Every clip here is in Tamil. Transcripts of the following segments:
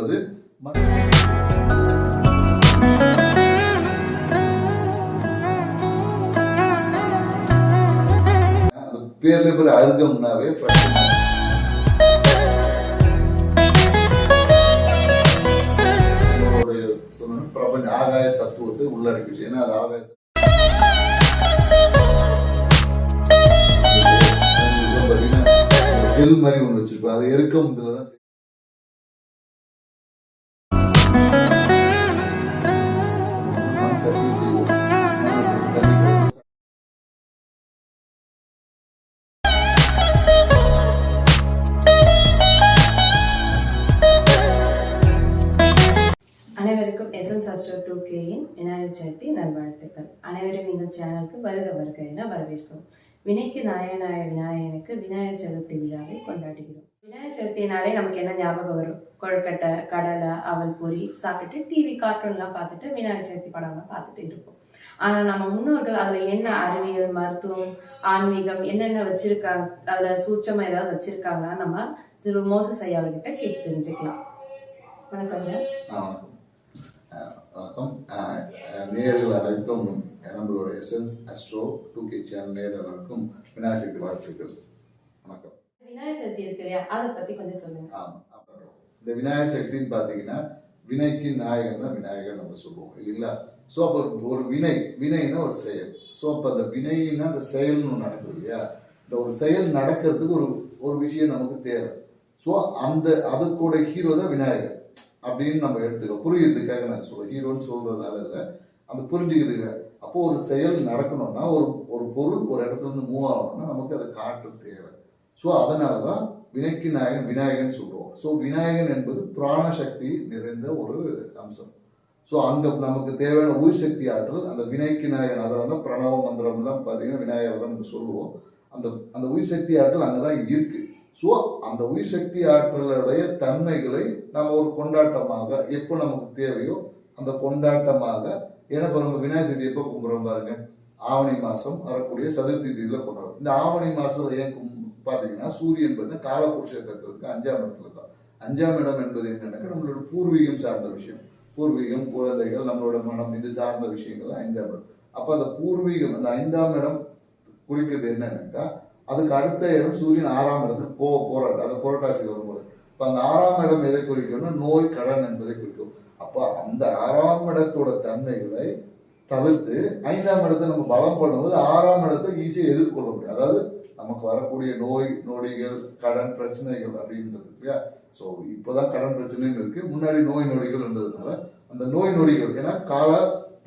என்பது ம- பேர்ல பேர் அருகம்னாவே பிரபஞ்ச ஆகாய தத்துவத்தை உள்ளடக்கிச்சு. ஏன்னா அது ஆகாய ஜெல் மாதிரி ஒன்று வச்சிருப்பேன் அது எருக்கம் இதில் தான் அனைவருக்கும் எஸ்என் சாஸ்ட்ரோ டூ கேயின் விநாயகர் சதுர்த்தி நல்வாழ்த்துக்கள். அனைவரும் இந்த சேனலுக்கு வருக வருக என வரவேற்கிறோம். வினைக்கு நாயனாய விநாயகனுக்கு விநாயகர் சதுர்த்தி விழாவை கொண்டாடுகிறோம். விநாயகர் சதுர்த்தினாலே நமக்கு என்ன ஞாபகம் வரும்? கொழுக்கட்டை கடலை அவல் பொறி சாப்பிட்டுட்டு டிவி கார்ட்டூன்லாம் பார்த்துட்டு விநாயகர் சதுர்த்தி படம்லாம் பார்த்துட்டு இருப்போம். ஆனால் நம்ம முன்னோர்கள் அதில் என்ன அறிவியல் மருத்துவம் ஆன்மீகம் என்னென்ன வச்சிருக்காங்க அதில் சூட்சமாக ஏதாவது வச்சிருக்காங்கன்னா நம்ம திரு மோசஸ் ஐயாவர்கிட்ட கேட்டு தெரிஞ்சுக்கலாம். வணக்கம். வணக்கம். நேயர்கள் அனைவருக்கும் நம்மளோட SNS astro two K channel நேயர்கள் அனைவருக்கும் விநாயகர் சக்தி வாழ்த்துக்கள். வணக்கம். விநாயகர் சதுர்த்தி இருக்கு இல்லையா? அதை பத்தி கொஞ்சம் சொல்லுங்க. ஆமாம் அப்புறம் இந்த விநாயகர் சக்தின்னு பார்த்தீங்கன்னா வினைக்கு நாயகன் தான் விநாயகர் நம்ம சொல்லுவோம் இல்லைங்களா? ஸோ அப்போ ஒரு வினை வினைன்னா ஒரு செயல். ஸோ அப்போ அந்த வினைன்னா அந்த செயல்னு ஒன்று நடக்குது இல்லையா? இந்த ஒரு செயல் நடக்கிறதுக்கு ஒரு ஒரு விஷயம் நமக்கு தேவை. ஸோ அந்த அதுக்கூட ஹீரோ தான் விநாயகர். அப்படின்னு நம்ம எடுத்துக்கலாம் புரியுறதுக்காக நான் சொல்றேன். ஹீரோன்னு சொல்றதுனால இல்லை. அந்த புரிஞ்சுக்கிறதுக்கு. அப்போ ஒரு செயல் நடக்கணும்னா ஒரு ஒரு பொருள் ஒரு இடத்துல இருந்து மூவ் ஆகணும்னா நமக்கு அதை காற்று தேவை. ஸோ அதனால தான் வினைக்கு நாயகன் விநாயகன் சொல்றோம். ஸோ விநாயகன் என்பது பிராணசக்தி நிறைந்த ஒரு அம்சம். ஸோ அங்கே நமக்கு தேவையான உயிர் சக்தி ஆற்றல் அந்த வினைக்கு நாயகன் அதை வந்து பிரணவ மந்திரம்லாம் பார்த்தீங்கன்னா விநாயகர் தான் நம்ம சொல்லுவோம். அந்த அந்த உயிர் சக்தி ஆற்றல் அங்கே தான் இருக்குது ஸோ அந்த உயிர் சக்தி ஆற்றலுடைய தன்மைகளை நம்ம ஒரு கொண்டாட்டமாக எப்போ நமக்கு தேவையோ அந்த கொண்டாட்டமாக ஏன்னா இப்போ நம்ம விநாயகர் சதுர்த்தி எப்போ கும்பிட்றோம் பாருங்க. ஆவணி மாதம் வரக்கூடிய சதுர்த்தி தேதியில் கொண்டாடுறோம் இந்த ஆவணி மாதம் ஏன் கும்- பார்த்தீங்கன்னா சூரியன் பார்த்தீங்கன்னா காலபுருஷ தத்துவத்துக்கு அஞ்சாம் இடத்துல தான். அஞ்சாம் இடம் என்பது என்னன்னாக்கா நம்மளோட பூர்வீகம் சார்ந்த விஷயம். பூர்வீகம் குழந்தைகள் நம்மளோட மனம் இது சார்ந்த விஷயங்கள் ஐந்தாம் இடம். அப்போ அந்த பூர்வீகம் அந்த ஐந்தாம் இடம் குறிக்கிறது என்னன்னாக்கா அதுக்கு அடுத்த இடம் சூரியன் ஆறாம் இடத்துக்கு போ போராட்டம் அது புரட்டாசி வரும்போது. இப்போ அந்த ஆறாம் இடம் எதை குறிக்கும்னா நோய் கடன் என்பதை குறிக்கும். அப்போ அந்த ஆறாம் இடத்தோட தன்மைகளை தவிர்த்து ஐந்தாம் இடத்தை நம்ம பலம் பண்ணும்போது ஆறாம் இடத்தை ஈஸியாக எதிர்கொள்ள முடியும். அதாவது நமக்கு வரக்கூடிய நோய் நொடிகள் கடன் பிரச்சனைகள் அப்படின்றது இல்லையா? ஸோ இப்போதான் கடன் பிரச்சனைன்னு இருக்கு. முன்னாடி நோய் நொடிகள் இருந்ததுனால அந்த நோய் நொடிகள் ஏன்னா கால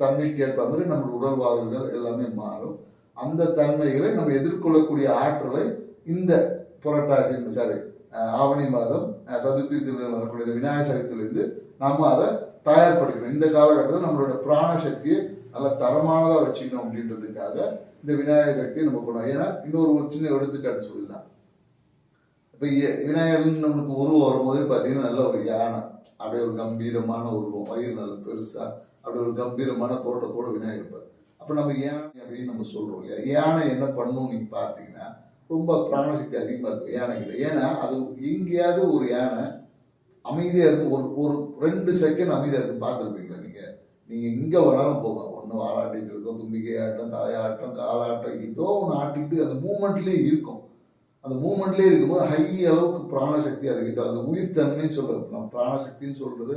தன்மைக்கு ஏற்ப மாதிரி நம்மளோட உடல் வாழ்வுகள் எல்லாமே மாறும். அந்த தன்மைகளை நம்ம எதிர்கொள்ளக்கூடிய ஆற்றலை இந்த புரட்டாசி சாரி ஆவணி மாதம் சதுர்த்தி திருநாள் வரக்கூடிய இந்த விநாயகர் சதுர்த்தியிலிருந்து நம்ம அதை தயார்படுத்தணும். இந்த காலகட்டத்தில் நம்மளோட பிராண சக்தியை நல்ல தரமானதாக வச்சுக்கணும் அப்படின்றதுக்காக இந்த விநாயகர் சக்தியை நம்ம கொண்டோம் ஏன்னா இன்னொரு ஒரு சின்ன எடுத்துக்காட்டு சொல்லலாம் இப்போ விநாயகர்னு நம்மளுக்கு உருவம் வரும்போதே பார்த்தீங்கன்னா நல்ல ஒரு யானை அப்படியே ஒரு கம்பீரமான உருவம் வயிறு நல்ல பெருசா அப்படியே ஒரு கம்பீரமான தோட்டத்தோடு விநாயகர் இருப்பார். அப்போ நம்ம யானை அப்படின்னு நம்ம சொல்கிறோம் இல்லையா? யானை என்ன பண்ணும் நீங்கள் பார்த்தீங்கன்னா ரொம்ப பிராணசக்தி அதிகமாக இருக்கும் யானைகள் ஏன்னா அது எங்கேயாவது ஒரு யானை அமைதியாக இருக்கும் ஒரு ஒரு ரெண்டு செகண்ட் அமைதியாக இருக்கும் பார்த்துருப்பீங்களா நீங்கள் நீங்கள் எங்கே வேணாலும் போங்க. ஒன்று வாழாட்டிட்டு இருக்கோம் தும்பிக்கை ஆட்டம் தலையாட்டம் காலாட்டம் ஏதோ ஒன்று ஆட்டிக்கிட்டு அந்த மூமெண்ட்லேயே இருக்கும். அந்த மூமெண்ட்லேயே இருக்கும்போது ஹை அளவுக்கு பிராணசக்தி அதுக்கிட்ட அந்த உயிர் சொல்கிறது நம்ம பிராணசக்தின்னு சொல்கிறது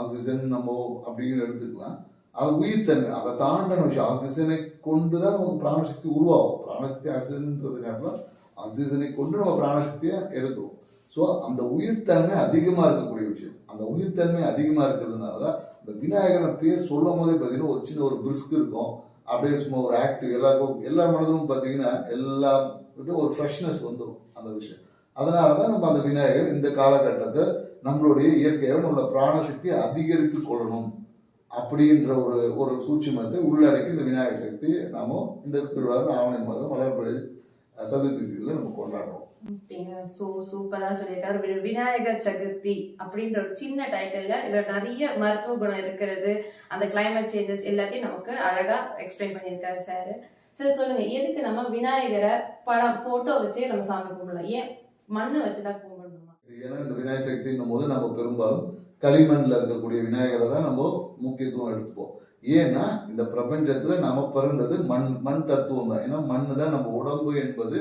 ஆக்சிஜன் நம்ம அப்படின்னு எடுத்துக்கலாம். அது உயிர் தன்மை. அதை தாண்டன விஷயம் ஆக்சிஜனை கொண்டு தான் நமக்கு பிராணசக்தி உருவாகும் பிராணசக்தி ஆக்சிஜன்ன்றது காட்டிலும் ஆக்சிஜனை கொண்டு நம்ம பிராணசக்தியை எடுக்கிறோம் ஸோ அந்த உயிர்த்தன்மை அதிகமாக இருக்கக்கூடிய விஷயம் அந்த உயிர்த்தன்மை அதிகமாக இருக்கிறதுனால தான் அந்த விநாயகரை பேர் சொல்லும் போதே பார்த்தீங்கன்னா ஒரு சின்ன ஒரு பிரிஸ்க் இருக்கும் அப்படியே சும்மா ஒரு ஆக்டிவ் எல்லாருக்கும் எல்லா மனதிலும் பார்த்தீங்கன்னா எல்லா ஒரு ஃப்ரெஷ்னஸ் வந்துடும் அந்த விஷயம் அதனால தான் நம்ம அந்த விநாயகர் இந்த காலகட்டத்தை நம்மளுடைய இயற்கையாக நம்மளோட பிராணசக்தியை அதிகரித்து கொள்ளணும் அப்படின்ற ஒரு ஒரு சூட்சுமத்தை உள்ளடக்கி இந்த விநாயகர் சக்தி நாம இந்த திருவிழா ஆவணி மாதம் வளர்ப்படை சதுர்த்தி தேதியில நம்ம கொண்டாடுறோம். சோ சூப்பரா சொல்லியிருக்காரு. விநாயகர் சதுர்த்தி அப்படின்ற ஒரு சின்ன டைட்டில்ல இவர் நிறைய மருத்துவ குணம் இருக்கிறது அந்த கிளைமேட் சேஞ்சஸ் எல்லாத்தையும் நமக்கு அழகா எக்ஸ்பிளைன் பண்ணியிருக்காரு சார். சார் சொல்லுங்க எதுக்கு நம்ம விநாயகரை படம் போட்டோ வச்சே நம்ம சாமி கும்பிடலாம்? ஏன் மண்ணு வச்சுதான் கும்பிடணுமா? ஏன்னா இந்த விநாயகர் சக்தின்னும் போது நம்ம பெரும்பாலும் களிமண்ல இருக்கக்கூடிய விநாயகரை தான் நம்ம முக்கியத்துவம் எடுத்துப்போம். ஏன்னா இந்த பிரபஞ்சத்துல நம்ம பிறந்தது மண் மண் தத்துவம் தான். ஏன்னா மண் தான் நம்ம உடம்பு என்பது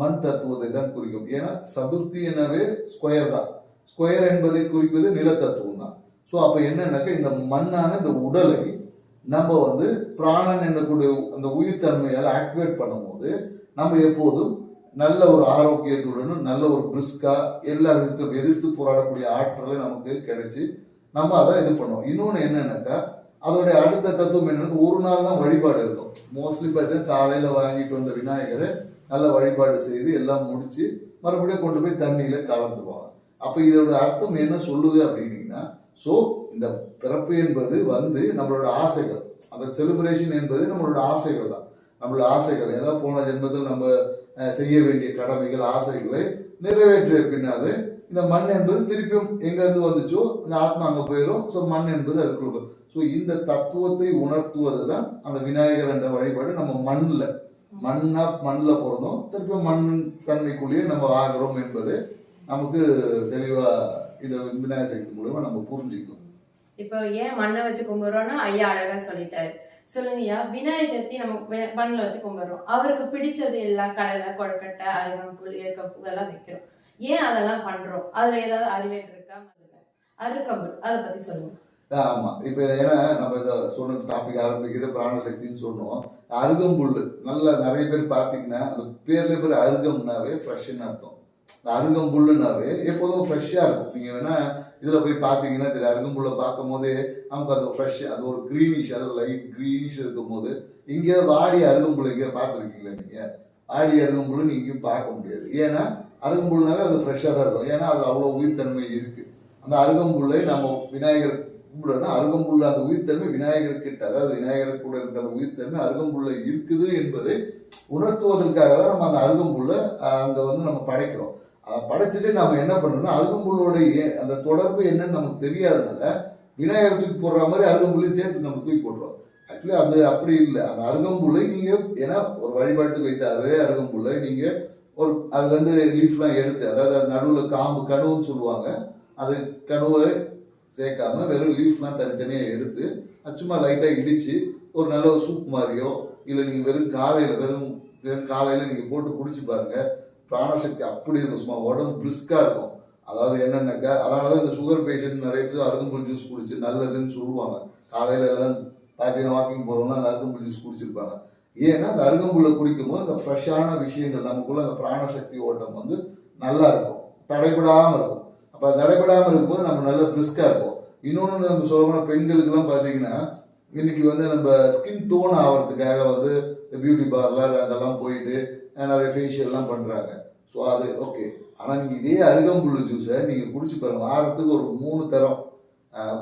மண் தத்துவத்தை தான் குறிக்கும். ஏன்னா சதுர்த்தி எனவே ஸ்கொயர் தான். ஸ்கொயர் என்பதை குறிப்பது நிலத்தத்துவம் தான். ஸோ அப்போ என்னன்னாக்கா இந்த மண்ணான இந்த உடலை நம்ம வந்து பிராணன் என்னக்கூடிய அந்த உயிர்த்தன்மையால் ஆக்டிவேட் பண்ணும்போது நம்ம எப்போதும் நல்ல ஒரு ஆரோக்கியத்துடனும் நல்ல ஒரு பிரிஸ்கா எல்லா விதத்தையும் எதிர்த்து போராடக்கூடிய ஆற்றலை நமக்கு கிடைச்சி நம்ம அதை இது பண்ணுவோம். இன்னொன்று என்னன்னாக்கா அதோடைய அடுத்த தத்துவம் என்னன்னா ஒரு நாள் தான் வழிபாடு இருக்கும். மோஸ்ட்லி பார்த்தீங்கன்னா காலையில் வாங்கிட்டு வந்த விநாயகரை நல்ல வழிபாடு செய்து எல்லாம் முடிச்சு மறுபடியும் கொண்டு போய் தண்ணியில கலந்துருவாங்க அப்போ இதோட அர்த்தம் என்ன சொல்லுது அப்படின்னீங்கன்னா ஸோ இந்த பிறப்பு என்பது வந்து நம்மளோட ஆசைகள். அந்த செலிப்ரேஷன் என்பது நம்மளோட ஆசைகள் தான். நம்மளோட ஆசைகள். ஏதாவது போன ஜென்மத்தில் நம்ம செய்ய வேண்டிய கடமைகள் ஆசைகளை நிறைவேற்றிய பின்னாது இந்த மண் என்பது திருப்பியும் எங்கேருந்து வந்துச்சோ இந்த ஆத்மா அங்கே போயிடும். ஸோ மண் என்பது அதுக்குள்ள ஸோ இந்த தத்துவத்தை உணர்த்துவது தான் அந்த விநாயகர் என்ற வழிபாடு நம்ம மண்ணில் மண்ணா மண்ணில் பிறந்தோம். திருப்பி மண் தன்மைக்குள்ளேயே நம்ம ஆகிறோம் என்பது நமக்கு தெளிவாக இந்த விநாயகர் சக்தி மூலமா நம்ம புரிஞ்சுக்கணும் இப்போ ஏன் மண்ணை வச்சு கும்பிடுறோம்னா ஐயா அழகா சொல்லிட்டாரு. சொல்லுங்கய்யா விநாயகர் சதுர்த்தி நம்ம வி- வச்சு கும்பிடுறோம். அவருக்கு பிடிச்சது எல்லாம் கடலை கொழுக்கட்டை அருகம்புல் ஏற்கம்பு இதெல்லாம் வைக்கிறோம். ஏன் அதெல்லாம் பண்றோம்? அதுல ஏதாவது அறிவியல் இருக்கா? அருகம்புல் அதை பத்தி சொல்லுங்க. ஆமா. இப்போ ஏன்னா நம்ம இதை சொன்ன டாபிக் ஆரம்பிக்கிறது பிராணசக்தின்னு சொல்லுவோம் அருகம்புல் நல்லா நிறைய பேர் பார்த்தீங்கன்னா அந்த பேர்ல பேர் அருகம்னாவே ஃப்ரெஷ்ஷுன்னு அர்த்தம். இந்த அருகம்புல்லுனாவே எப்போதும் ஃப்ரெஷ்ஷாக இருக்கும். நீங்கள் வேணா இதில் போய் பார்த்தீங்கன்னா தெரியும் அருகம்புல்லை பார்க்கும் போதே நமக்கு அது ஃப்ரெஷ் அது ஒரு க்ரீனிஷ் அது லைட் க்ரீனிஷ் இருக்கும் போது இங்கே வாடி அருகம்புல் இங்கே பார்த்துருக்கீங்களா நீங்கள் ஆடி அருகம்புல் நீங்கள் எங்கேயும் பார்க்க முடியாது. ஏன்னா அருகம்புல்னாவே அது ஃப்ரெஷ்ஷாக தான் இருக்கும். ஏன்னா அது அவ்வளோ உயிர்த்தன்மை இருக்குது அந்த அருகம்புல்லை நம்ம விநாயகர் கும்பிடணும் அருகம்புல்ல அந்த உயிர்த்தன்மை விநாயகர் கிட்ட அதாவது விநாயகர் கூட இருக்கிற அந்த உயிர்த்தன்மை அருகம்புல்ல இருக்குது என்பதை உணர்த்துவதற்காக தான் நம்ம அந்த அருகம்புல்ல அங்கே வந்து நம்ம படைக்கிறோம். அதை படைச்சிட்டு நம்ம என்ன பண்ணணும்னா அருகம்புல்லோடைய ஏ- அந்த தொடர்பு என்னன்னு நமக்கு தெரியாதனால விநாயகர் தூக்கி போடுற மாதிரி அருகம்புள்ளையும் சேர்த்து நம்ம தூக்கி போடுறோம் ஆக்சுவலி அது அப்படி இல்லை. அந்த அருகம்புல்லை நீங்கள் ஏன்னா ஒரு வழிபாட்டு வைத்த அதே அருகம்புல்லை நீங்கள் ஒரு அதுலேருந்து லீஃப்லாம் எடுத்து அதாவது அது நடுவில் காம்பு கணுன்னு சொல்லுவாங்க. அது கணுவை சேர்க்காம வெறும் லீஃப்லாம் தனித்தனியாக எடுத்து அது சும்மா லைட்டாக இடித்து ஒரு நல்ல ஒரு சூப் மாதிரியோ இல்லை நீங்கள் வெறும் காலையில் வெறும் வெறும் காலையில் நீங்கள் போட்டு குடிச்சு பாருங்கள் பிராணசக்தி அப்படி இருக்கும் சும்மா உடம்பு பிரிஸ்காக இருக்கும். அதாவது என்னென்னாக்கா அதனால தான் இந்த சுகர் பேஷண்ட் நிறைய பேர் அருகம்புல் ஜூஸ் குடிச்சு நல்லதுன்னு சொல்லுவாங்க. காலையில் எல்லாம் பார்த்தீங்கன்னா வாக்கிங் போகிறோம்னா அந்த அருகம்புல் ஜூஸ் குடிச்சிருப்பாங்க. ஏன்னா அந்த அருகம்புல்லை குடிக்கும்போது அந்த ஃப்ரெஷ்ஷான விஷயங்கள் நமக்குள்ள அந்த பிராணசக்தி ஓட்டம் வந்து நல்லா இருக்கும். தடைபடாமல் இருக்கும். அப்போ தடைபடாமல் இருக்கும்போது நம்ம நல்ல பிரிஸ்காக இருப்போம். இன்னொன்று நம்ம சொல்லப்போனால் பெண்களுக்கெல்லாம் பார்த்தீங்கன்னா இன்னைக்கு வந்து நம்ம ஸ்கின் டோன் ஆகிறதுக்காக வந்து பியூட்டி பார்லர் அங்கெல்லாம் போயிட்டு நிறைய ஃபேஷியல்லாம் பண்ணுறாங்க ஸோ அது ஓகே ஆனால் நீங்கள் இதே அருகம்புல் ஜூஸை நீங்கள் குடிச்சு பாருங்க. வாரத்துக்கு ஒரு மூணு தரம்.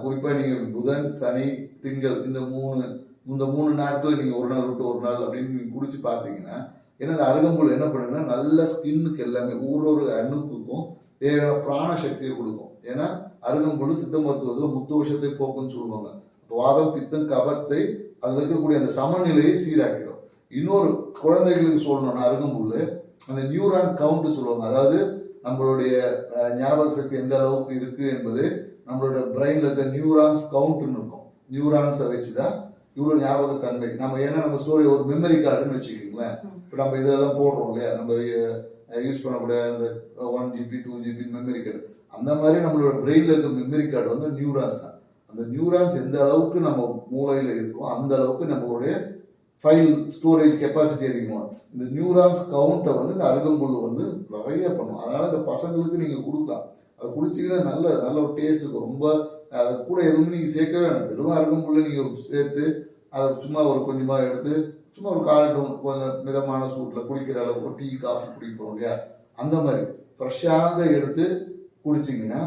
குறிப்பாக நீங்கள் புதன் சனி திங்கள் இந்த மூணு இந்த மூணு நாட்கள் நீங்கள் ஒரு நாள் விட்டு ஒரு நாள் அப்படின்னு நீங்கள் குடிச்சு பார்த்தீங்கன்னா ஏன்னா அந்த அருகம்புல் என்ன பண்ணுன்னா நல்ல ஸ்கின்னுக்கு எல்லாமே ஒரு ஒரு அணுக்குக்கும் தேவையான பிராண சக்தியை கொடுக்கும். ஏன்னா அருகம்புல் சித்த மருத்துவத்தில் முத்தோஷத்தை போக்குன்னு சொல்லுவாங்க. வாதம் பித்தம் கபத்தை அதில் இருக்கக்கூடிய அந்த சமநிலையை சீராக்கிடும். இன்னொரு குழந்தைகளுக்கு சொல்லணும்னா அருகம்புல் அந்த நியூரான் கவுண்ட் சொல்லுவாங்க. அதாவது நம்மளுடைய ஞாபக சக்தி எந்த அளவுக்கு இருக்கு என்பது நம்மளோட பிரெயின்ல இருக்க நியூரான்ஸ் கவுண்ட்னு இருக்கும். நியூரான்ஸை வச்சு தான் இவ்வளோ ஞாபகத்தன்மை. நம்ம ஏன்னா நம்ம ஸ்டோரி ஒரு மெமரி கார்டுன்னு வச்சுக்கிங்களேன். இப்போ நம்ம இதெல்லாம் போடுறோம் இல்லையா? நம்ம யூஸ் பண்ணக்கூடிய அந்த one GB two GB memory card அந்த மாதிரி நம்மளோட பிரெயின்ல இருக்க மெமரி கார்டு வந்து நியூரான்ஸ் தான். அந்த நியூரான்ஸ் எந்த அளவுக்கு நம்ம மூளையில இருக்கோ அந்த அளவுக்கு நம்மளுடைய ஃபைல் ஸ்டோரேஜ் கெப்பாசிட்டி அதிகமாக இந்த நியூரான்ஸ் கவுண்ட்டை வந்து இந்த அருகம்புல் வந்து நிறைய பண்ணும். அதனால் இந்த பசங்களுக்கு நீங்கள் கொடுக்கலாம். அதை குடிச்சிங்கன்னா நல்ல நல்ல ஒரு டேஸ்ட் இருக்கும். ரொம்ப அது கூட எதுவுமே நீங்கள் சேர்க்கவே வேணாம். வெறும் அருகம்புல்லை நீங்கள் சேர்த்து அதை சும்மா ஒரு கொஞ்சமாக எடுத்து சும்மா ஒரு கால் டவுன் கொஞ்சம் மிதமான சூட்டில் குடிக்கிற அளவுக்கு டீ காஃபி குடிப்போம் இல்லையா? அந்த மாதிரி. ஃப்ரெஷ்ஷானதை எடுத்து குடிச்சிங்கன்னா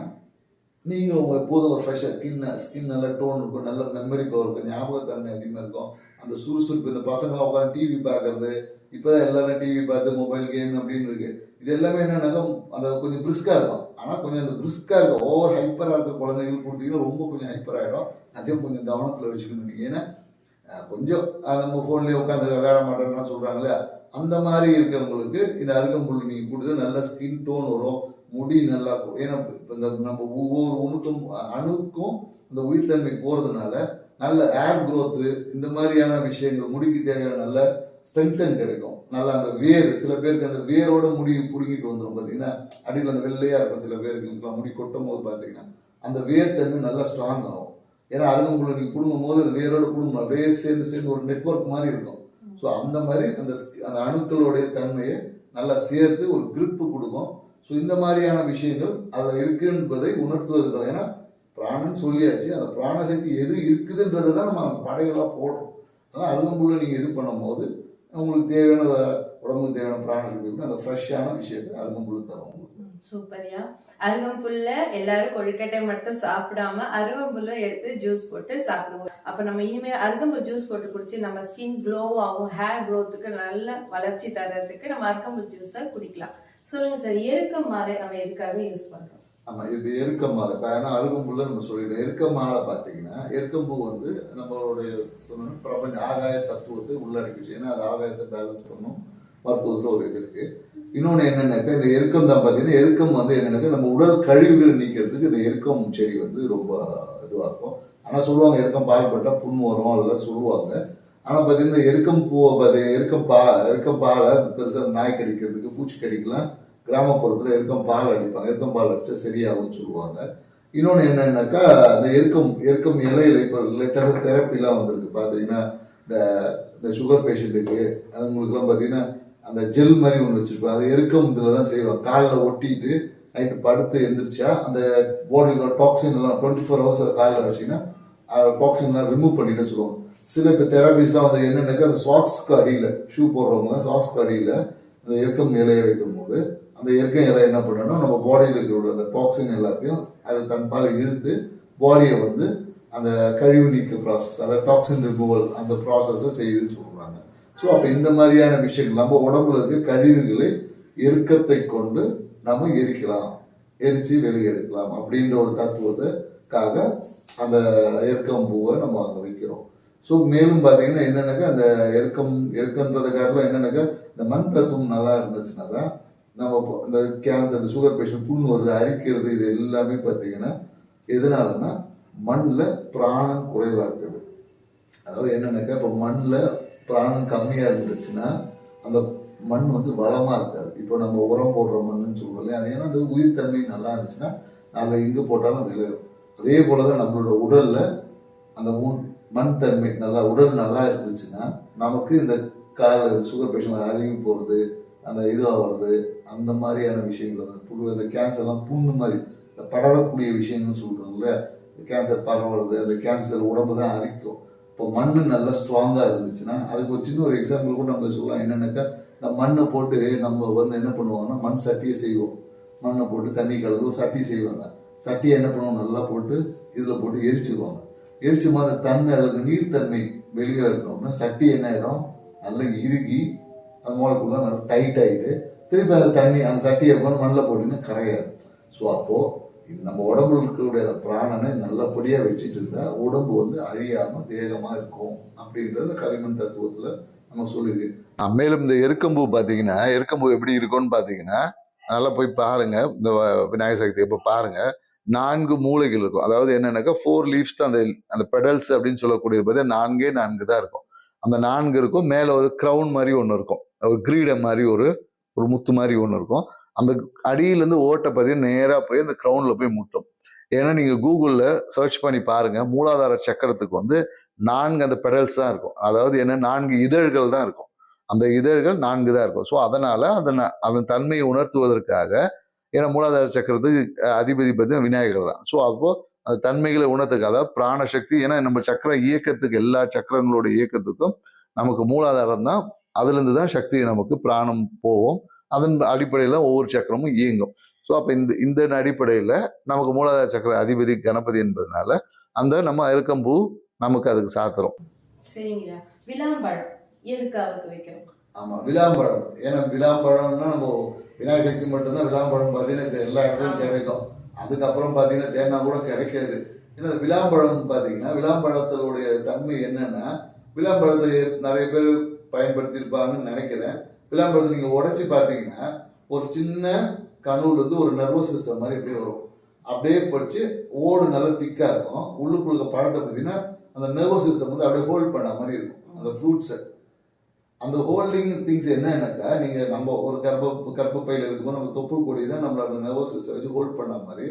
நீங்கள் உங்கள் எப்போதும் ஒரு ஃப்ரெஷ்ஷாக ஸ்கின் ஸ்கின் நல்ல டோன் இருக்கும் நல்ல மெமரி பவர் இருக்கும் ஞாபகத்தன்மை அதிகமாக இருக்கும். அந்த சுறுசுறுப்பு இந்த பசங்களாம் உட்காந்து டிவி பார்க்கறது இப்போ தான் எல்லாரும் டிவி பார்த்து மொபைல் கேம் அப்படின்னு இருக்கு. இது எல்லாமே என்னன்னாக்கா அந்த கொஞ்சம் பிரிஸ்காக இருக்கும். ஆனால் கொஞ்சம் அந்த பிரிஸ்காக இருக்கும் ஓவர் ஹைப்பராக இருக்க குழந்தைங்களுக்கு கொடுத்தீங்கன்னா ரொம்ப கொஞ்சம் ஹைப்பர் ஆகிடும் அதையும் கொஞ்சம் கவனத்தில் வச்சுக்கணும் நீங்கள் ஏன்னா கொஞ்சம் அஹ், நம்ம ஃபோன்லேயே உட்காந்து விளையாட மாட்டேன்னா சொல்கிறாங்களே அந்த மாதிரி இருக்கவங்களுக்கு இந்த அருகம்புல் நீங்கள் கொடுத்து நல்ல ஸ்கின் டோன் வரும். முடி நல்லா ஏன்னா இப்போ இந்த நம்ம ஒவ்வொரு உணுக்கும் அணுக்கும் இந்த உயிர்த்தன்மை போகிறதுனால நல்ல ஏர் க்ரோத்து இந்த மாதிரியான விஷயங்கள் முடிக்கு தேவையான நல்ல ஸ்ட்ரென்தன் கிடைக்கும். நல்லா அந்த வேர் சில பேருக்கு அந்த வேரோட முடி பிடுங்கிட்டு வந்துடும் பார்த்தீங்கன்னா அடியில் அந்த வெள்ளையாக இருக்கும் சில பேருக்கு முடி கொட்டும் போது பார்த்தீங்கன்னா அந்த வேர் தன்மை நல்லா ஸ்ட்ராங் ஆகும். ஏன்னா அருகம்புள்ள நீங்கள் பிடுங்கும் போது அது வேரோட பிடுங்கணும் அப்படியே சேர்ந்து சேர்ந்து ஒரு நெட்வொர்க் மாதிரி இருக்கும். ஸோ அந்த மாதிரி அந்த அந்த அணுக்களுடைய தன்மையை நல்லா சேர்த்து ஒரு கிரிப்பு கொடுக்கும். ஸோ இந்த மாதிரியான விஷயங்கள் அதில் இருக்கு என்பதை உணர்த்துவதற்கு ஏன்னா பிராணன் சொல்லியாச்சு. அந்த பிராண சக்தி எது இருக்குதுன்றதை தான் நம்ம அந்த படைகளாக போடுறோம். அதனால் அருகம்புள்ள நீங்கள் இது பண்ணும்போது உங்களுக்கு தேவையான உடம்புக்கு தேவையான பிராணசக்தி சக்தி அந்த ஃப்ரெஷ்ஷான விஷயத்தை அருகம்புல் தரும் உங்களுக்கு. சூப்பரியா. அருகம்புல்ல எல்லாரும் கொழுக்கட்டை மட்டும் சாப்பிடாம அருகம்புல்லும் எடுத்து ஜூஸ் போட்டு சாப்பிடுவோம். அப்ப நம்ம இனிமே அருகம்புல் ஜூஸ் போட்டு குடிச்சு நம்ம ஸ்கின் க்ளோ ஆகும் ஹேர் க்ரோத்துக்கு நல்ல வளர்ச்சி தர்றதுக்கு நம்ம அருகம்புல் ஜூஸை குடிக்கலாம். சொல்லுங்க சார் எருக்கம் மாலை நம்ம எதுக்காக யூஸ் பண்றோம்? ஆமாம் இது எருக்கம் மாலை. இப்போ ஏன்னா அருகம்புல்ல நம்ம சொல்லிடுறோம் எருக்கம் மாலை பார்த்தீங்கன்னா எருக்கம்பூ வந்து நம்மளுடைய சொன்ன பிரபஞ்ச ஆகாய தத்துவத்தை உள்ளடக்கிச்சு. ஏன்னா அது ஆகாயத்தை பேலன்ஸ் பண்ணும். மருத்துவத்தில் ஒரு இது இருக்கு. இன்னொன்று என்னென்னாக்கா இந்த எருக்கம் தான் பார்த்தீங்கன்னா எருக்கம் வந்து என்னென்னாக்கா நம்ம உடல் கழிவுகளை நீக்கிறதுக்கு இந்த எருக்கம் செடி வந்து ரொம்ப இதுவாக இருக்கும். ஆனால் சொல்லுவாங்க எருக்கம் பாய்ப்பட்டால் புண் வரும் அதெல்லாம் சொல்லுவாங்க. ஆனால் பார்த்தீங்கன்னா எருக்கம் பூவை பார்த்தீங்கன்னா எருக்கம் பா எருக்கம் பாலை பெருசாக நாய் கடிக்கிறதுக்கு பூச்சி கடிக்கலாம். கிராமப்புறத்தில் எருக்கம் பால் அடிப்பாங்க. எருக்கம் பால் அடித்தா சரியாகும்னு சொல்லுவாங்க. இன்னொன்று என்னன்னாக்கா அந்த எருக்கம் எருக்கம் இலையில இப்போ லேட்டஸ்ட் தெரப்பிலாம் வந்திருக்கு. பார்த்தீங்கன்னா இந்த இந்த சுகர் பேஷண்ட்டுக்கு அதுங்களுக்குலாம் பார்த்தீங்கன்னா அந்த ஜெல் மாதிரி ஒன்று வச்சுருப்பேன் அது எருக்கம் இதில் தான் செய்வாங்க. காலில் ஒட்டிட்டு நைட்டு படுத்து எந்திரிச்சா அந்த பாடியில் டாக்ஸின் எல்லாம் டுவெண்ட்டி ஃபோர் ஹவர்ஸ் அதை காலில் வச்சிங்கன்னா டாக்ஸின்லாம் ரிமூவ் பண்ணிட்டு சொல்லுவாங்க. சில இப்போ தெரபிஸ்லாம் வந்து என்னென்னாக்கா அந்த சாக்ஸ்க்கு அடியில் ஷூ போடுறவங்க சாக்ஸ்க்கு அடியில் அந்த எருக்கம் இலையை வைக்கும்போது அந்த இயற்கை இலை என்ன பண்ணணும்னா நம்ம பாடியில் இருக்கிற அந்த டாக்ஸின் எல்லாத்தையும் அதை தன்பால் இழுத்து பாடியை வந்து அந்த கழிவு நீக்க ப்ராசஸ் அதாவது டாக்ஸின் ரிமூவல் அந்த ப்ராசஸை செய்யுதுன்னு சொல்கிறாங்க ஸோ அப்போ இந்த மாதிரியான விஷயங்கள் நம்ம உடம்புல இருக்க கழிவுகளை எருக்கத்தை கொண்டு நம்ம எரிக்கலாம் எரிச்சு வெளியே எடுக்கலாம் அப்படின்ற ஒரு தத்துவத்துக்காக அந்த எருக்கம் பூவை நம்ம அங்கே வைக்கிறோம். ஸோ மேலும் பார்த்தீங்கன்னா என்னென்னாக்கா அந்த எருக்கம் எருக்கன்றதை காட்டிலும் என்னன்னாக்கா இந்த மண் தத்துவம் நல்லா இருந்துச்சுன்னா தான் நம்ம இப்போ இந்த கேன்சர் இந்த சுகர் பேஷண்ட் புண் வருது அரிக்கிறது இது எல்லாமே பார்த்தீங்கன்னா எதனாலன்னா மண்ணில் பிராணம் குறைவாக இருக்குது. அதாவது என்னென்னாக்கா இப்போ மண்ணில் பிராணம் கம்மியாக இருந்துச்சுன்னா அந்த மண் வந்து வளமாக இருக்காது. இப்போ நம்ம உரம் போடுற மண்ணுன்னு சொல்லுவோம் இல்லையா? அது ஏன்னா அந்த உயிர்த்தன்மை நல்லா இருந்துச்சுன்னா நாங்கள் எங்கே போட்டாலும் விளையும் அதே போல தான் நம்மளோட உடலில் அந்த உண் மண் தன்மை நல்லா உடல் நல்லா இருந்துச்சுன்னா நமக்கு இந்த கால சுகர் பேஷண்ட் அழிவு போகிறது அந்த இதுவாகிறது அந்த மாதிரியான விஷயங்கள் வந்து புழு அந்த கேன்சர்லாம் புண்ணு மாதிரி இந்த படரக்கூடிய விஷயங்கள்னு சொல்கிறோம்ல கேன்சர் பரவுறது அந்த கேன்சர் உடம்பு தான் அரிக்கும். இப்போ மண் நல்லா ஸ்ட்ராங்காக இருந்துச்சுன்னா அதுக்கு ஒரு சின்ன ஒரு எக்ஸாம்பிள் கூட நம்ம சொல்லலாம். என்னென்னாக்கா இந்த மண்ணை போட்டு நம்ம வந்து என்ன பண்ணுவாங்கன்னா மண் சட்டியை செய்வோம். மண்ணை போட்டு தண்ணி கலந்து சட்டி செய்வாங்க. சட்டியை என்ன பண்ணுவோம்? நல்லா போட்டு இதில் போட்டு எரிச்சிருவாங்க. எரிச்சு மாதிரி அந்த தன்மை அதில் நீர்த்தன்மை வெளியே இருக்கணும்னா சட்டி என்ன ஆகிடும் நல்லா இறுகி அந்த மூலக்குள்ள நல்லா டைட் ஆகிட்டு திருப்பி அந்த தண்ணி அந்த சட்டியை கொண்டு மண்ணில் போட்டுன்னு கரையாது ஸோ அப்போது நம்ம உடம்புல இருக்கக்கூடிய அந்த பிராணனை நல்லபடியாக வச்சுட்டு இருந்தால் உடம்பு வந்து அழியாமல் வேகமாக இருக்கும் அப்படின்றது களிமண் தத்துவத்தில் நம்ம சொல்லுது மேலும் இந்த எருக்கம்பூ பார்த்தீங்கன்னா எருக்கம்பூ எப்படி இருக்கும்னு பார்த்தீங்கன்னா நல்லா போய் பாருங்க. இந்த வ- விநாயகர் சக்தி இப்போ பாருங்க. நான்கு மூலைகள் இருக்கும். அதாவது என்னன்னாக்கா ஃபோர் லீவ்ஸ் தான் அந்த அந்த பெடல்ஸ் அப்படின்னு சொல்லக்கூடியது பார்த்தீங்கன்னா நான்கே நான்கு தான் இருக்கும். அந்த நான்கு இருக்கும். மேலே ஒரு க்ரௌன் மாதிரி ஒன்று இருக்கும். ஒரு கிரீடம் மாதிரி ஒரு ஒரு முத்து மாதிரி ஒன்று இருக்கும். அந்த அடியிலேருந்து ஓட்டை பற்றி நேராக போய் அந்த க்ரௌண்டில் போய் முட்டும். ஏன்னா நீங்கள் கூகுளில் சர்ச் பண்ணி பாருங்கள் மூலாதார சக்கரத்துக்கு வந்து நான்கு அந்த பெடல்ஸ் தான் இருக்கும். அதாவது என்ன நான்கு இதழ்கள் தான் இருக்கும். அந்த இதழ்கள் நான்கு தான் இருக்கும். ஸோ அதனால் அந்த ந- அதன் தன்மையை உணர்த்துவதற்காக ஏன்னா மூலாதார சக்கரத்துக்கு அதிபதி பார்த்தீங்கன்னா விநாயகர் தான். ஸோ அப்போ அந்த தன்மைகளை உணர்த்துக்கு அதாவது பிராணசக்தி ஏன்னா நம்ம சக்கர இயக்கத்துக்கு எல்லா சக்கரங்களோட இயக்கத்துக்கும் நமக்கு மூலாதாரம் தான் அதுலேருந்து தான் சக்தி நமக்கு பிராணம் போவோம். அதன் அடிப்படையில் ஒவ்வொரு சக்கரமும் இயங்கும். ஸோ அப்போ இந்த இந்த அடிப்படையில் நமக்கு மூலாதார சக்கர அதிபதி கணபதி என்பதனால அந்த நம்ம அருக்கம்பூ நமக்கு அதுக்கு சாத்துறோம் சரிங்கய்யா. விளாம்பழம் எதுக்கு அவருக்கு வைக்கிறோம்? ஆமா விளாம்பழம். ஏன்னா விளாம்பழம்னா நம்ம விநாயகர் சக்தி மட்டும்தான் விளாம்பழம் பார்த்தீங்கன்னா இந்த எல்லா இடத்துலையும் கிடைக்கும். அதுக்கப்புறம் பார்த்தீங்கன்னா தேனா கூட கிடைக்காது. ஏன்னா விளாம்பழம் பார்த்தீங்கன்னா விளாம்பழத்தினுடைய தன்மை என்னன்னா விளாம்பழத்தை நிறைய பேர் பயன்படுத்தியிருப்பாங்கன்னு நினைக்கிறேன். விளாம்பழத்தை நீங்கள் உடச்சி பார்த்தீங்கன்னா ஒரு சின்ன கண்ணுல இருந்து ஒரு நர்வஸ் சிஸ்டம் மாதிரி அப்படியே வரும். அப்படியே படிச்சு ஓடு நல்லா திக்காக இருக்கும். உள்ளுக்குள்ள பழத்தை பார்த்தீங்கன்னா அந்த நர்வஸ் சிஸ்டம் வந்து அப்படியே ஹோல்ட் பண்ண மாதிரி இருக்கும். அந்த ஃப்ரூட்ஸை அந்த ஹோல்டிங் திங்ஸ் என்னன்னாக்கா நீங்கள் நம்ம ஒரு கர்ப்ப கர்ப்பப்பையில் இருக்கும்போது நம்ம தொப்பு கொடி தான் நம்மளோட நர்வஸ் சிஸ்டம் வச்சு ஹோல்ட் பண்ண மாதிரி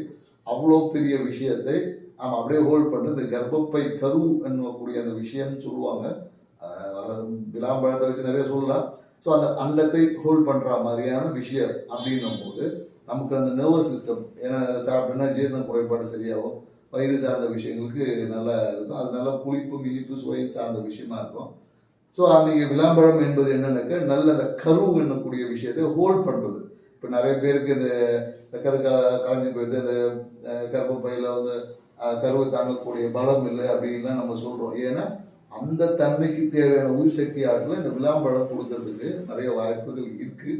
அவ்வளோ பெரிய விஷயத்தை நம்ம அப்படியே ஹோல்ட் பண்ணுறது இந்த கர்ப்பப்பை கரு என்னக்கூடிய அந்த விஷயம்னு சொல்லுவாங்க. அஹ் விளாம்பழத்தை வச்சு நிறைய சொல்லலாம். ஸோ அந்த அண்டத்தை ஹோல்ட் பண்ணுற மாதிரியான விஷயம் அப்படின்னும் போது நமக்கு அந்த நர்வஸ் சிஸ்டம் ஏன்னா அதை சாப்பிட்டோம்னா ஜீரண குறைபாடு சரியாகும். வயிறு சார்ந்த விஷயங்களுக்கு நல்லா இருக்கும். அது நல்லா புளிப்பு இனிப்பு சுவை சார்ந்த விஷயமா இருக்கும். ஸோ நீங்கள் விளாம்பழம் என்பது என்னன்னாக்கா நல்ல அந்த கரு என்னக்கூடிய விஷயத்தை ஹோல்ட் பண்ணுறது இப்போ நிறைய பேருக்கு இந்த கரு க கலைஞ்சு போயிடுது. அந்த கருப்பு பையில் வந்து கருவை தாங்கக்கூடிய பலம் இல்லை அப்படின்லாம் நம்ம சொல்கிறோம் ஏன்னா அந்த தன்மைக்கு தேவையான உயிர் சக்தி ஆற்றலை இந்த விளாம்பழம் கொடுக்கறதுக்கு நிறைய வாய்ப்புகள் இருக்கு.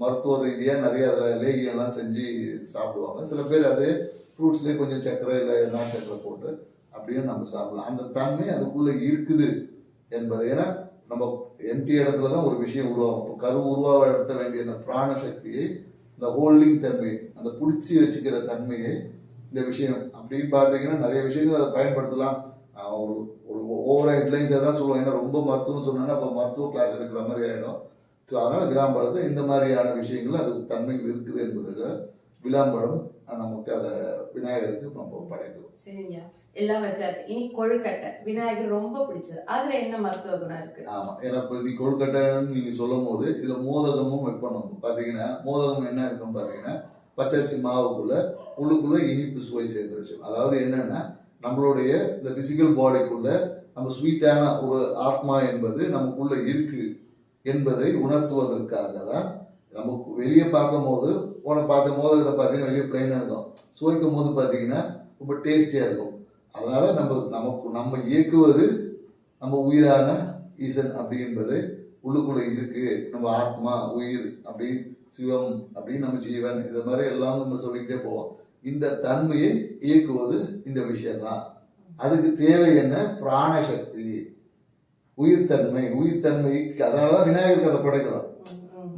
மருத்துவ ரீதியாக நிறைய அதில் லேகியெல்லாம் செஞ்சு சாப்பிடுவாங்க. சில பேர் அதே ஃப்ரூட்ஸ்லேயே கொஞ்சம் சர்க்கரை இல்லை நான் சர்க்கரை போட்டு அப்படியும் நம்ம சாப்பிடலாம். அந்த தன்மை அதுக்குள்ளே இருக்குது என்பது ஏன்னா நம்ம எம்டி இடத்துல தான் ஒரு விஷயம் உருவாகும். இப்போ கரு உருவாக வேண்டிய அந்த பிராண சக்தியை இந்த ஹோல்டிங் தன்மை அந்த பிடிச்சி வச்சுக்கிற தன்மையை இந்த விஷயம் அப்படின்னு பார்த்தீங்கன்னா நிறைய விஷயங்கள் அதை பயன்படுத்தலாம். ஒரு ஒரு ஓவர் ஹெட்லைன்ஸை தான் சொல்லுவோம் ஏன்னா ரொம்ப மருத்துவம் சொன்னோன்னா அப்போ மருத்துவ கிளாஸ் எடுக்கிற மாதிரி ஆகிடும் ஸோ அதனால் விளாம்பழத்தை இந்த மாதிரியான விஷயங்கள் அது தன்மைகள் இருக்குது என்பதுக்கு விளாம்பழம் நமக்கு அதை விநாயகருக்கு நம்ம படைக்கிறோம் சரிங்க. எல்லாம் வச்சாச்சு. இனி கொழுக்கட்டை. விநாயகர் ரொம்ப பிடிச்சது. அதுல என்ன மருத்துவ குணம் இருக்கு? ஆமா. ஏன்னா இப்போ நீ கொழுக்கட்டைன்னு நீங்க சொல்லும் போது இதுல மோதகமும் வைப்போம் நம்ம பாத்தீங்கன்னா மோதகம் என்ன இருக்கும் பாத்தீங்கன்னா பச்சரிசி மாவுக்குள்ள உள்ளுக்குள்ள இனிப்பு சுவை சேர்ந்து வச்சு அதாவது என்னன்னா நம்மளுடைய இந்த பிசிக்கல் பாடிக்குள்ள நம்ம ஸ்வீட்டான ஒரு ஆத்மா என்பது நமக்குள்ள இருக்கு என்பதை உணர்த்துவதற்காக தான் நமக்கு வெளியே பார்க்கும் போது உன பார்த்த மோதகத்தை பார்த்தீங்கன்னா வெளியே பிளைனாக இருக்கும். சுவைக்கும் போது பார்த்தீங்கன்னா ரொம்ப டேஸ்டியாக இருக்கும். அதனால நம்ம நமக்கு நம்ம இயக்குவது நம்ம உயிரான ஈசன் அப்படி என்பது உள்ளுக்குள்ள இருக்கு. நம்ம ஆத்மா உயிர் அப்படி சிவம் அப்படின்னு நம்ம ஜீவன் இது மாதிரி எல்லாம் நம்ம சொல்லிக்கிட்டே போவோம். இந்த தன்மையை இயக்குவது இந்த விஷயம்தான். அதுக்கு தேவை என்ன? பிராணசக்தி. உயிர்த்தன்மை. உயிர்த்தன்மைக்கு அதனால தான் விநாயகர் கதை படைக்கிறோம்.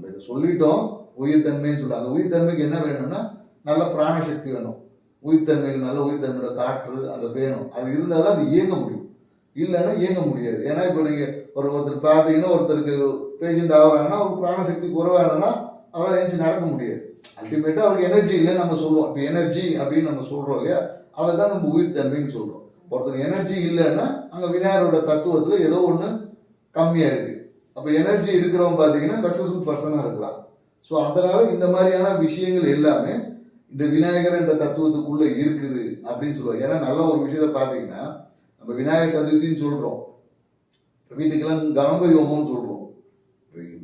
இதை சொல்லிட்டோம். உயிர்த்தன்மைன்னு சொல்றோம். அந்த உயிர்த்தன்மைக்கு என்ன வேணும்னா நல்ல பிராணசக்தி வேணும். உயிர்த்தன்மைக்கு நல்ல உயிர்த்தன்மையோட காற்று அதை வேணும். அது இருந்தால் தான் அது இயங்க முடியும். இல்லைன்னா இயங்க முடியாது. ஏன்னா இப்போ நீங்கள் ஒரு ஒருத்தர் பார்த்தீங்கன்னா ஒருத்தருக்கு பேஷண்ட் ஆகிறாங்கன்னா அவருக்கு பிராணசக்தி குறைவாக இருந்ததுன்னா அவரால் எழுந்து நடக்க முடியாது. அல்டிமேட்டாக அவருக்கு எனர்ஜி இல்லை நம்ம சொல்லுவோம் இப்போ எனர்ஜி அப்படின்னு நம்ம சொல்கிறோம் இல்லையா? அதை தான் நம்ம உயிர் தன்மைன்னு சொல்கிறோம் ஒருத்தர் எனர்ஜி இல்லைன்னா அங்கே விநாயகரோட தத்துவத்தில் ஏதோ ஒன்று கம்மியாக இருக்குது அப்போ எனர்ஜி இருக்கிறவங்க பார்த்தீங்கன்னா சக்ஸஸ்ஃபுல் பர்சனாக இருக்கலாம். ஸோ அதனால் இந்த மாதிரியான விஷயங்கள் எல்லாமே இந்த விநாயகர் என்ற இருக்குது அப்படின்னு சொல்லுவாங்க ஏன்னா நல்ல ஒரு விஷயத்த பார்த்தீங்கன்னா நம்ம விநாயகர் சதுர்த்தின்னு சொல்கிறோம் வீட்டுக்கெல்லாம் கணபதி ஹோமம்னு சொல்கிறோம்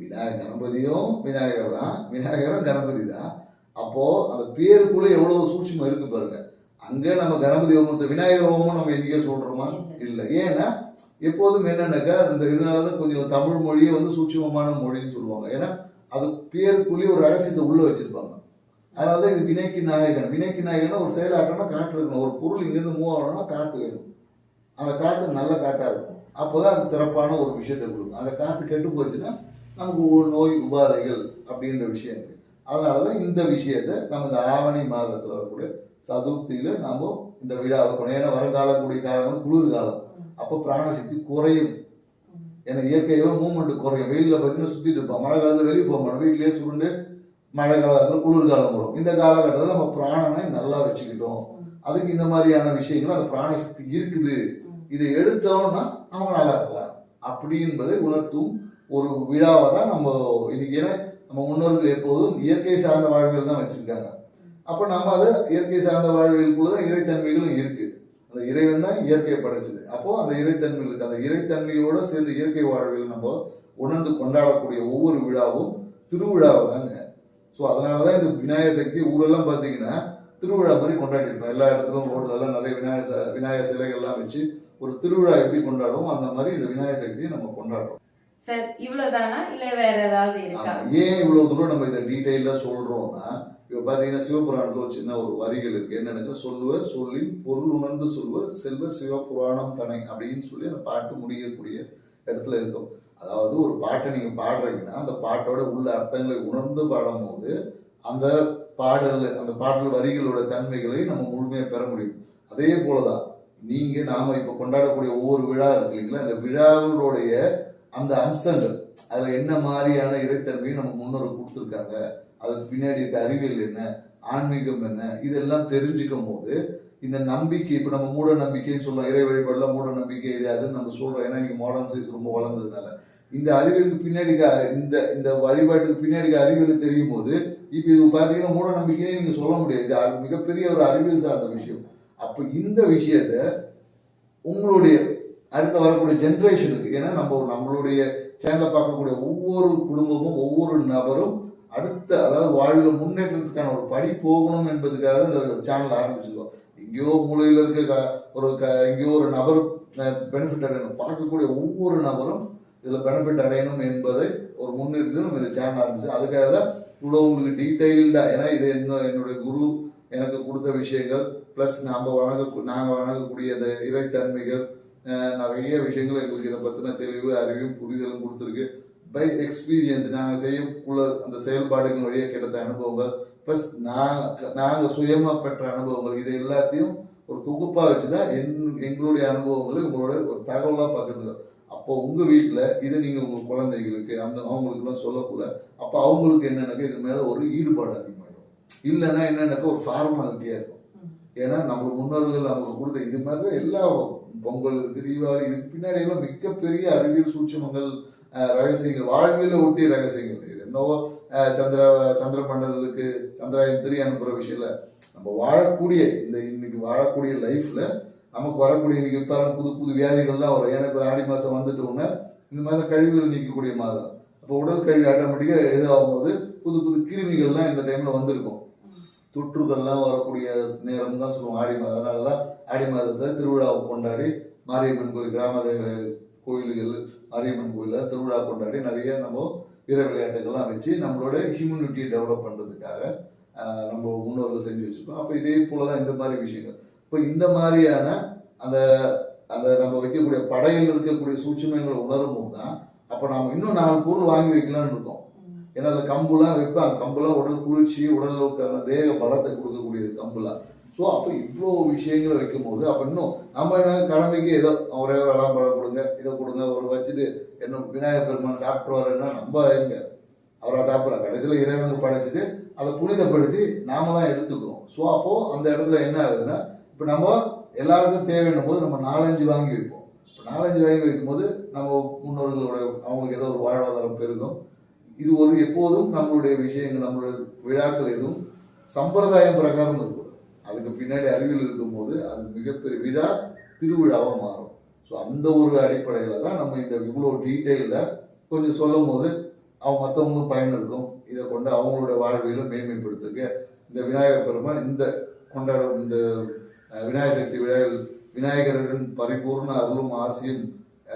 விநாயகர். கணபதியும் விநாயகர் தான். விநாயகரும் கணபதி தான். அப்போது அந்த பேருக்குள்ளே எவ்வளோ சூட்சுமம் இருக்கு பாருங்க. அங்கே நம்ம கணபதி ஹோமம் விநாயகர் ஹோமம் நம்ம என்னைக்கே சொல்கிறோமா இல்லை. ஏன்னா எப்போதும் என்னென்னாக்கா இந்த இதனால தான் கொஞ்சம் தமிழ் மொழியை வந்து சூட்சமமான மொழின்னு சொல்லுவாங்க. ஏன்னா அது பேருக்குள்ளேயே ஒரு ரகசியத்தை உள்ளே வச்சிருப்பாங்க. அதனால தான் இது வினைக்கு நாயகன். வினைக்கு நாயகன்னா ஒரு செயலாட்டம்னா காற்று இருக்கணும். ஒரு பொருள் இங்கேருந்து மூவ் ஆகணும்னா காற்று வேணும். அந்த காற்று நல்ல காற்றாக இருக்கும். அப்போதான் அது சிறப்பான ஒரு விஷயத்தை கொடுக்கும். அந்த காற்று கெட்டு போச்சுன்னா நமக்கு ஒரு நோய் உபாதைகள் அப்படின்ற விஷயம் இருக்கு. அதனால தான் இந்த விஷயத்தை நம்ம இந்த ஆவணி மாதத்தில் வரக்கூடிய சதுர்த்தியில் நம்ம இந்த விழாவை போனோம் ஏன்னா வருங்காலக்கூடிய காலம் குளிர்காலம் அப்போ பிராணசக்தி குறையும். ஏன்னா இயற்கையோ மூமெண்ட் குறையும். வெயிலில் பார்த்தீங்கன்னா சுற்றிட்டு இருப்போம். மழை காலத்தில் வெளியே போக மாட்டோம். வீட்டிலேயே சுருண்டு மழை காலத்தில் குளிர்காலம் வரும் இந்த காலகட்டத்தில் நம்ம பிராணனை நல்லா வச்சுக்கிட்டோம். அதுக்கு இந்த மாதிரியான விஷயங்கள் அந்த பிராணசக்தி இருக்குது. இதை எடுத்தோம்னா நம்ம நல்லா இருக்கலாம். அப்படி என்பதை உணர்த்தும் ஒரு விழாவை தான் நம்ம இன்னைக்கு ஏன்னா நம்ம முன்னோர்கள் எப்போதும் இயற்கை சார்ந்த வாழ்வியல் தான் வச்சிருக்காங்க. அப்போ நம்ம அது இயற்கை சார்ந்த வாழ்வியலுக்குள்ள தான் இறைத்தன்மைகளும் இருக்கு. அந்த இறைவன் தான் இயற்கையை படைச்சது. அப்போ அந்த இறைத்தன்மை இருக்குது அந்த இறைத்தன்மையோட சேர்ந்து இயற்கை வாழ்வியல் நம்ம உணர்ந்து கொண்டாடக்கூடிய ஒவ்வொரு விழாவும் திருவிழாவை தாங்க. ஸோ அதனால தான் இந்த விநாயகர் சக்தி ஊரெல்லாம் பார்த்தீங்கன்னா திருவிழா மாதிரி கொண்டாடிருப்போம் எல்லா இடத்துலும் ரோட்ல நிறைய விநாயகர் ச- விநாயகர் சிலைகள்லாம் வச்சு ஒரு திருவிழா எப்படி கொண்டாடுவோம் அந்த மாதிரி இந்த விநாயகர் சக்தியை நம்ம கொண்டாடுறோம். சார் இவ்வளவுதானா? இல்ல வேற ஏதாவது இருக்கா? ஏன் இவ்வளவு தூரம் நம்ம இதை டீட்டெயிலா சொல்றோம்னா இப்ப பாத்தீங்கன்னா சிவபுராணத்துல ஒரு சின்ன ஒரு வரிகள் இருக்கு. என்னென்னு சொல்லுவ சொல்லின் பொருள் உணர்ந்து சொல்லுவ செல்வ சிவபுராணம் தனை அப்படின்னு சொல்லி அந்த பாட்டு முடியக்கூடிய இடத்துல இருக்கும். அதாவது ஒரு பாட்டை நீங்க பாடுறீங்கன்னா அந்த பாட்டோட உள்ள அர்த்தங்களை உணர்ந்து பாடும்போது அந்த பாடல் அந்த பாடல் வரிகளோட தன்மைகளை நம்ம முழுமையாக பெற முடியும். அதே போலதான் நீங்க நாம இப்போ கொண்டாடக்கூடிய ஒவ்வொரு விழா இருக்கு இல்லைங்களா? இந்த விழாவுடைய அந்த அம்சங்கள் அதுல என்ன மாதிரியான இறைத்தன்மையை நம்ம முன்னோர் கொடுத்துருக்காங்க அதுக்கு பின்னாடி இருக்க அறிவியல் என்ன ஆன்மீகம் என்ன இதெல்லாம் தெரிஞ்சுக்கும் போது இந்த நம்பிக்கை இப்ப நம்ம மூட நம்பிக்கைன்னு சொல்லுவோம் இறை வழிபாடுலாம் மூட நம்பிக்கை இது அதுன்னு நம்ம சொல்றோம். ஏன்னா நீங்க மாடர்ன் சயின்ஸ் ரொம்ப வளர்ந்ததுனால. இந்த அறிவியலுக்கு பின்னாடி இந்த இந்த வழிபாட்டுக்கு பின்னாடி அறிவியல் தெரியும் போது இப்ப இது பாத்தீங்கன்னா மூட நம்பிக்கையே நீங்க சொல்ல முடியாது. இது மிகப்பெரிய ஒரு அறிவியல் சார்ந்த விஷயம். அப்ப இந்த விஷயத்த உங்களுடைய அடுத்த வரக்கூடிய ஜென்ரேஷனுக்கு ஏன்னா நம்ம நம்மளுடைய சேனலை பார்க்கக்கூடிய ஒவ்வொரு குடும்பமும் ஒவ்வொரு நபரும் அடுத்த அதாவது வாழ்வில் முன்னேற்றத்துக்கான ஒரு படி போகணும் என்பதுக்காக இந்த சேனல் ஆரம்பிச்சிருக்கோம். எங்கேயோ மூலையில் இருக்க க- ஒரு க எங்கேயோ ஒரு நபர் பெனிஃபிட் அடையணும். பார்க்கக்கூடிய ஒவ்வொரு நபரும் இதில் பெனிஃபிட் அடையணும் என்பதை ஒரு முன்னிறுத்தி நம்ம இந்த சேனல் ஆரம்பிச்சோம். அதுக்காக தான் இவ்வளோ உங்களுக்கு டீட்டெயில்டாக ஏன்னா இது என்ன என்னுடைய குரு எனக்கு கொடுத்த விஷயங்கள் ப்ளஸ் நாம் வணங்க நாங்கள் வணங்கக்கூடிய இறைத்தன்மைகள் நிறைய விஷயங்கள் எங்களுக்கு இதை பற்றின தெளிவு அறிவும் புரிதலும் கொடுத்துருக்கு. பை எக்ஸ்பீரியன்ஸ் நாங்கள் செய்யக்குள்ள அந்த செயல்பாடுகள் வழியாக கிடைத்த அனுபவங்கள் ப்ளஸ் நான் நாங்கள் சுயமாக பெற்ற அனுபவங்கள் இது எல்லாத்தையும் ஒரு தொகுப்பாக வச்சு தான் என் எங்களுடைய அனுபவங்களை உங்களோட ஒரு தகவலாக பகிர்ந்துக்கிறோம் அப்போ உங்கள் வீட்டில் இதை நீங்கள் உங்கள் குழந்தைகளுக்கு அந்த அவங்களுக்குலாம் சொல்லக்குள்ள அப்போ அவங்களுக்கு என்னென்னக்கா இது மேலே ஒரு ஈடுபாடு அதிகமாகிடும் இல்லைன்னா என்னென்னக்கா ஒரு ஃபார்மாலிட்டியாக இருக்கும். ஏன்னா நம்ம முன்னோர்கள் அவங்களுக்கு கொடுத்த இது மாதிரி தான் எல்லா பொங்கல் இருக்கு தீபாவளி இதுக்கு பின்னாடி எல்லாம் மிகப்பெரிய அறிவியல் சூட்சமங்கள் ரகசியங்கள் வாழ்வியல ஒட்டிய ரகசியங்கள். இது என்னவோ சந்திர சந்திர மண்டலத்துக்கு சந்திராயன் திரி அனுப்புற விஷயம்ல நம்ம வாழக்கூடிய இந்த இன்னைக்கு வாழக்கூடிய லைஃப்ல நமக்கு வரக்கூடிய இன்னைக்கு பாருங்க புது புது வியாதிகள்லாம் வரும். எனக்கு ஆடி மாசம் வந்துட்டோன்னே இந்த மாதம் கழிவுகள் நீக்கக்கூடிய மாதம். அப்போ உடல் கழிவு ஆட்டோமேட்டிக்காக எது ஆகும்போது புது புது கிருமிகள்லாம் இந்த டைம்ல வந்திருக்கும். தொற்றுகள்லாம் வரக்கூடிய நேரம் தான் சொல்லுவோம் ஆடி மாதம். அதனால தான் ஆடி மாதத்தை திருவிழாவை கொண்டாடி மாரியம்மன் கோயில் கிராம கோயில்கள் மாரியம்மன் கோயிலில் திருவிழா கொண்டாடி நிறைய நம்ம வீர விளையாட்டுகள்லாம் வச்சு நம்மளோட ஹியூமனிட்டியை டெவலப் பண்ணுறதுக்காக நம்ம முன்னோர்கள் செஞ்சு வச்சுருப்போம் அப்போ இதே போல தான் இந்த மாதிரி விஷயங்கள். இப்போ இந்த மாதிரியான அந்த அந்த நம்ம வைக்கக்கூடிய படையில் இருக்கக்கூடிய சூட்சுமங்களை உணரும் போது தான் அப்போ நாம் இன்னும் நாலு பொருள் வாங்கி வைக்கலாம்னு இருக்கோம். ஏன்னா அதில் கம்புலாம் வைப்பாங்க. கம்புலாம் உடல் குளிர்ச்சி உடலுக்கான தேக பலத்தை கொடுக்கக்கூடியது கம்புலாம். ஸோ அப்போ இவ்வளோ விஷயங்களை வைக்கும்போது அப்போ இன்னும் நம்ம என்ன கடமைக்கு ஏதோ ஒரே ஒரு அலாம்பழம் கொடுங்க இதை கொடுங்க ஒரு வச்சுட்டு என்ன விநாயகர் பெருமான் சாப்பிட்டுருவாருன்னா நம்ம எங்க? அவரை சாப்பிட்ற கடைசியில் இறைவனுக்கு படைச்சிட்டு அதை புனிதப்படுத்தி நாம தான் எடுத்துக்கிறோம். ஸோ அப்போ அந்த இடத்துல என்ன ஆகுதுன்னா இப்போ நம்ம எல்லாருக்கும் தேவைன்னும் போது நம்ம நாலஞ்சு வாங்கி வைப்போம். இப்போ நாலஞ்சு வாங்கி வைக்கும்போது நம்ம முன்னோர்களோட அவங்களுக்கு ஏதோ ஒரு வாழ்வாதாரம் பெருகும். இது ஒரு எப்போதும் நம்மளுடைய விஷயங்கள் நம்மளுடைய விழாக்கள் எதுவும் சம்பிரதாயம் பிரகாரம் இருக்கும். அதுக்கு பின்னாடி அறிவியல் இருக்கும்போது அது மிகப்பெரிய விழா திருவிழாவாக மாறும். ஸோ அந்த ஒரு அடிப்படையில் தான் நம்ம இந்த இவ்வளோ டீட்டெயிலில் கொஞ்சம் சொல்லும் போது அவங்க மற்றவங்களும் பயன் இருக்கும் இதை கொண்டு அவங்களோட வாழ்வியலை மேன்மைப்படுத்துங்க இந்த விநாயகர் பெருமான் இந்த கொண்டாடும் இந்த விநாயகர் சக்தி விழாவில் விநாயகரின் பரிபூர்ண அருளும் ஆசையும்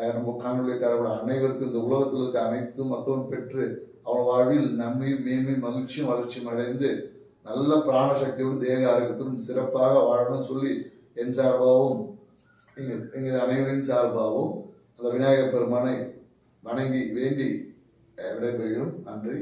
நம்ம காணொலி கடவுள் அனைவருக்கும் இந்த உலகத்தில் இருக்க அனைத்து மக்களும் பெற்று அவள் வாழ்வில் நன்மையும் மேன்மையும் மகிழ்ச்சியும் வளர்ச்சியும் அடைந்து நல்ல பிராண சக்தியோடு தேக ஆரோக்கியத்துடன் சிறப்பாக வாழணும்னு சொல்லி என் சார்பாகவும் எங்கள் எங்கள் அனைவரின் சார்பாகவும் அந்த விநாயகர் பெருமானை வணங்கி வேண்டி விடைபெறுகிறோம். நன்றி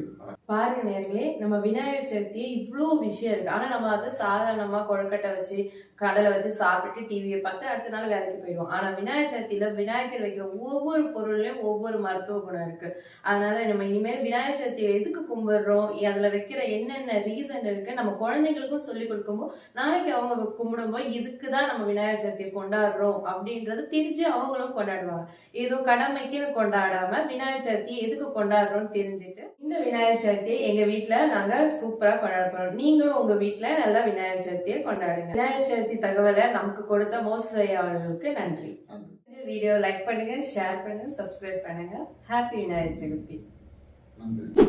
பாருங்க நேர்களே நம்ம விநாயகர் சதுர்த்தி இவ்வளோ விஷயம் இருக்கு. ஆனா நம்ம அதை சாதாரணமா கொழுக்கட்டை வச்சு கடலை வச்சு சாப்பிட்டு டிவியை பார்த்து அடுத்த நாள் வேலைக்கு போயிடுவோம். ஆனால் விநாயகர் சதுர்த்தியில் விநாயகர் வைக்கிற ஒவ்வொரு பொருள்லையும் ஒவ்வொரு மருத்துவ குணம் இருக்குது அதனால நம்ம இனிமேல் விநாயகர் சதுர்த்தியை எதுக்கு கும்பிடுறோம்? அதில் வைக்கிற என்னென்ன ரீசன் இருக்குது நம்ம குழந்தைங்களுக்கும் சொல்லி கொடுக்கும்போது நாளைக்கு அவங்க கும்பிடும்போது இதுக்கு தான் நம்ம விநாயகர் சதுர்த்தியை கொண்டாடுறோம் அப்படின்றது தெரிஞ்சு அவங்களும் கொண்டாடுவாங்க. ஏதோ கடமைக்குன்னு கொண்டாடாமல் விநாயகர் சதுர்த்தியை எதுக்கு கொண்டாடுறோம்னு தெரிஞ்சுட்டு இந்த விநாயகர் சதுர்த்தியை எங்க வீட்டுல நாங்க சூப்பரா கொண்டாட போறோம் நீங்களும் உங்க வீட்டுல நல்லா விநாயகர் சதுர்த்தியை கொண்டாடுங்க. விநாயகர் சதுர்த்தி தகவலை நமக்கு கொடுத்த மோசி அவர்களுக்கு நன்றி. நன்றி இந்த வீடியோ லைக் பண்ணுங்க ஷேர் பண்ணுங்க சப்ஸ்கிரைப் பண்ணுங்க. ஹாப்பி விநாயகர் சதுர்த்தி. நன்றி.